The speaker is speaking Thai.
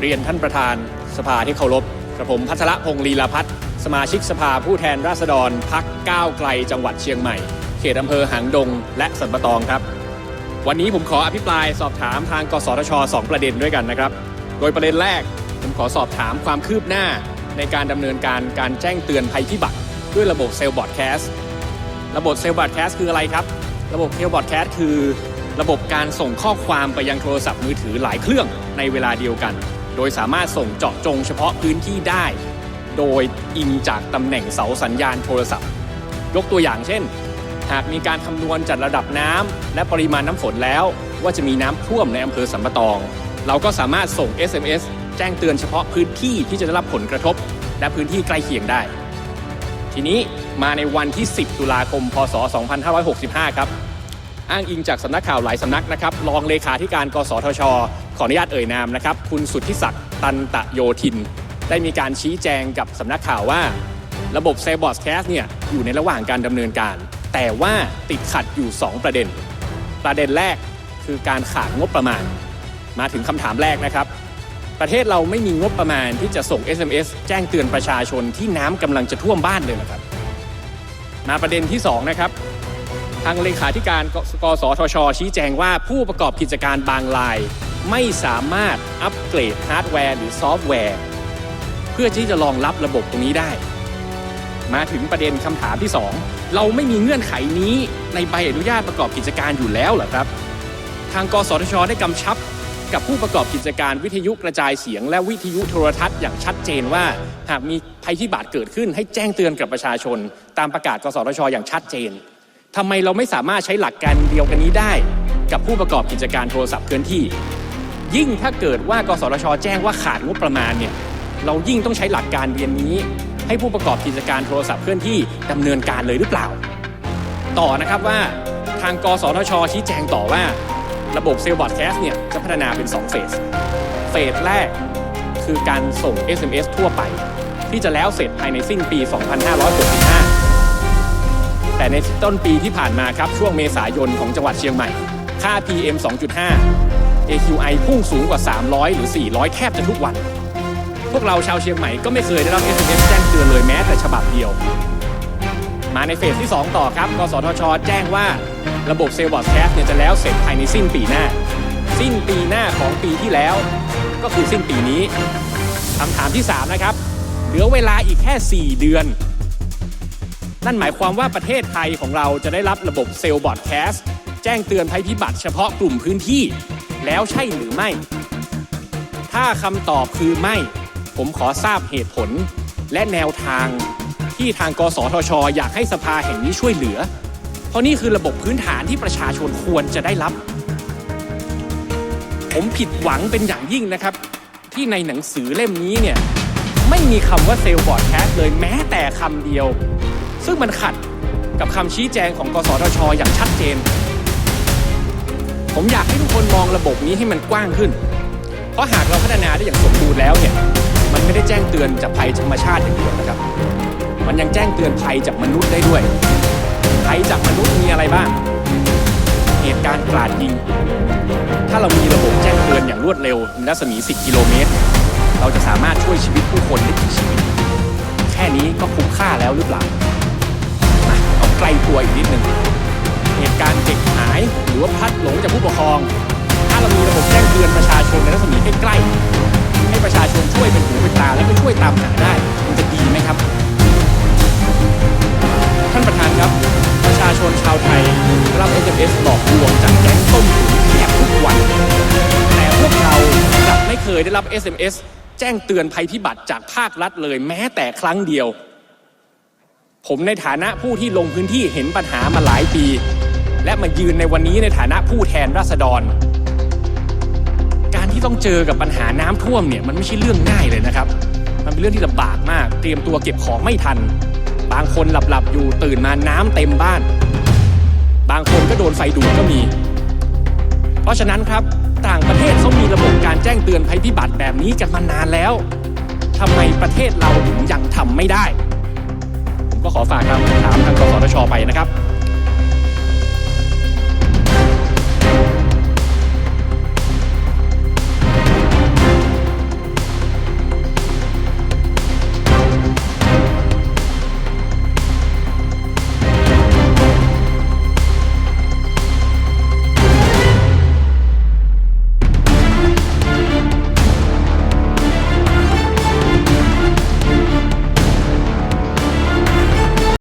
เรียนท่านประธานสภาที่เคารพกระผมพัทรพงศ์ลีลาพัฒน์สมาชิกสภาผู้แทนราษฎรพักก้าวไกลจังหวัดเชียงใหม่ เขตอำเภอหางดง และสันปะตองครับ วันนี้ผมขออภิปรายสอบถามทางกสทช 2 ประเด็นด้วยกันนะครับ โดยประเด็นแรกผมขอสอบถามความคืบหน้าในการดำเนินการการแจ้งเตือนภัยพิบัติ ด้วยระบบเซลล์บอดแคสต์ระบบเซลล์บอดแคสต์คืออะไรครับ ระบบเซลล์บอดแคสต์คือ ระบบการส่งข้อความไปยังโทรศัพท์มือถือหลายเครื่องในเวลาเดียวกัน โดยสามารถส่งเจาะจงเฉพาะพื้นที่ได้ โดยอิงจากตำแหน่งเสาสัญญาณโทรศัพท์ ยกตัวอย่างเช่น หากมีการคำนวณจัดระดับน้ำและปริมาณน้ำฝนแล้ว ว่าจะมีน้ำท่วมในอำเภอสัมปะตอง เราก็สามารถส่ง SMS แจ้งเตือนเฉพาะพื้นที่ที่จะได้รับผลกระทบ และพื้นที่ใกล้เคียงได้ ทีนี้มาในวันที่ 10 ตุลาคม พศ 2565 ครับ อ้างอิงจากสำนักข่าวหลายสำนักนะครับ รองเลขาธิการ กสทช ขออนุญาตเอ่ยนามนะครับ คุณสุทธิศักดิ์ตันตะโยธิน ได้มีการชี้แจงกับสำนักข่าวว่า ระบบเซบอสแคสเนี่ยอยู่ในระหว่างการดำเนินการ แต่ว่าติดขัดอยู่ 2 ประเด็น ประเด็นแรกคือการขาดงบประมาณ มาถึงคำถามแรกนะครับ ประเทศเราไม่มีงบประมาณที่จะส่ง SMS แจ้งเตือนประชาชนที่น้ำกำลังจะท่วมบ้านเลยนะครับ มาประเด็นที่ 2 นะครับทางเลขาธิการกกสทช ชี้แจงว่าผู้ประกอบกิจการบางราย ไม่สามารถอัปเกรดฮาร์ดแวร์หรือซอฟต์แวร์ เพื่อที่จะรองรับระบบตรงนี้ได้ มาถึงประเด็นคำถามที่ 2 เราไม่มีเงื่อนไขนี้ในใบอนุญาตประกอบกิจการอยู่แล้วหรอครับ ทางกสทช ได้กำชับกับผู้ประกอบกิจการวิทยุกระจายเสียง และวิทยุโทรทัศน์อย่างชัดเจนว่า หากมีภัยพิบัติเกิดขึ้นให้แจ้งเตือนกับประชาชน ตามประกาศกสทช อย่างชัดเจนทำไมเราไม่สามารถใช้หลักการเดียวกันนี้ได้ กับผู้ประกอบกิจการโทรศัพท์เคลื่อนที่ ยิ่งถ้าเกิดว่ากสทช แจ้งว่าขาดงบประมาณเนี่ยเรายิ่งต้องใช้หลักการเรียนนี้ ให้ผู้ประกอบกิจการโทรศัพท์เคลื่อนที่ดำเนินการเลยหรือเปล่า ต่อนะครับว่าทางกสทช ชี้แจงต่อว่า ระบบเซลล์บอดแคสต์เนี่ยจะพัฒนาเป็น 2 เฟส เฟสแรกคือการส่ง SMS ทั่วไป ที่จะแล้วเสร็จภายในสิ้นปี 2565 แต่ในต้นปีที่ผ่านมาครับช่วงเมษายนของจังหวัดเชียงใหม่ ค่า PM 2.5 AQI พุ่งสูงกว่า 300 หรือ 400 แทบจะทุกวัน พวกเราชาวเชียงใหม่ก็ไม่เคยได้รับ SMS แจ้งเตือนเลยแม้แต่ฉบับเดียว มาในเฟสที่ 2 ต่อครับ กสทช แจ้งว่าระบบเซลล์บอร์ดแคสต์เนี่ยจะแล้วเสร็จภายในสิ้นปีหน้า สิ้นปีหน้าของปีที่แล้ว ก็คือสิ้นปีนี้คำถามที่ 3 นะครับ เหลือเวลาอีกแค่ 4 เดือน นั่นหมายความว่าประเทศไทยของเราจะได้รับระบบเซลล์บอร์ดแคสต์แจ้งเตือนภัยพิบัติเฉพาะกลุ่มพื้นที่ แล้วใช่หรือไม่ ถ้าคำตอบคือไม่ ผมขอทราบเหตุผล และแนวทางที่ทางกสทช อยากให้สภาแห่งนี้ช่วยเหลือ เพราะนี่คือระบบพื้นฐานที่ประชาชนควรจะได้รับ ผมผิดหวังเป็นอย่างยิ่งนะครับ ที่ในหนังสือเล่มนี้เนี่ยไม่มีคำว่าเซลล์บอร์ดแคสเลยแม้แต่คำเดียว ซึ่งมันขัดกับคำชี้แจงของกสทช อย่างชัดเจน ผมอยากให้ทุกคนมองระบบนี้ให้มันกว้างขึ้น เพราะหากเราพัฒนาได้อย่างสมบูรณ์แล้วเนี่ย มันไม่ได้แจ้งเตือนจากภัยธรรมชาติอย่างเดียวนะครับ มันยังแจ้งเตือนภัยจากมนุษย์ได้ด้วย ภัยจากมนุษย์มีอะไรบ้าง เหตุการณ์กราดยิง ถ้าเรามีระบบแจ้งเตือนอย่างรวดเร็วในรัศมี 10 กิโลเมตร เราจะสามารถช่วยชีวิตผู้คนได้กี่ชีวิต แค่นี้ก็คุ้มค่าแล้วหรือเปล่ามาเอาใกลตัวอีกนิดนึง เหตุการณ์เด็กหาย หรือว่าพัดหลงจากผู้ปกครอง ถ้าเรามีระบบแจ้งเตือนประชาชนในรัศมีใกล้ๆให้ประชาชนช่วยเป็นหูเป็นตาและก็ช่วยตามหาได้มันจะดีไหมครับ ท่านประธานครับ ประชาชนชาวไทยรับ SMS หลอกลวงจากแก๊งต้มตุ๋นแทบทุกวัน แต่พวกเรากลับไม่เคยได้รับ SMS แจ้งเตือนภัยพิบัติจากภาครัฐเลยแม้แต่ครั้งเดียวผมในฐานะผู้ที่ลงพื้นที่เห็นปัญหามาหลายปี และมายืนในวันนี้ในฐานะผู้แทนราษฎร การที่ต้องเจอกับปัญหาน้ำท่วมเนี่ยมันไม่ใช่เรื่องง่ายเลยนะครับ มันเป็นเรื่องที่ลำบากมาก เตรียมตัวเก็บของไม่ทัน บางคนหลับๆอยู่ตื่นมาน้ำเต็มบ้าน บางคนก็โดนไฟดูดก็มี เพราะฉะนั้นครับต่างประเทศเขามีระบบการแจ้งเตือนภัยพิบัติแบบนี้กันมานานแล้วทำไมประเทศเราถึงยังทำไม่ได้ ผมก็ขอฝากคำถามทางกสทชไปนะครับ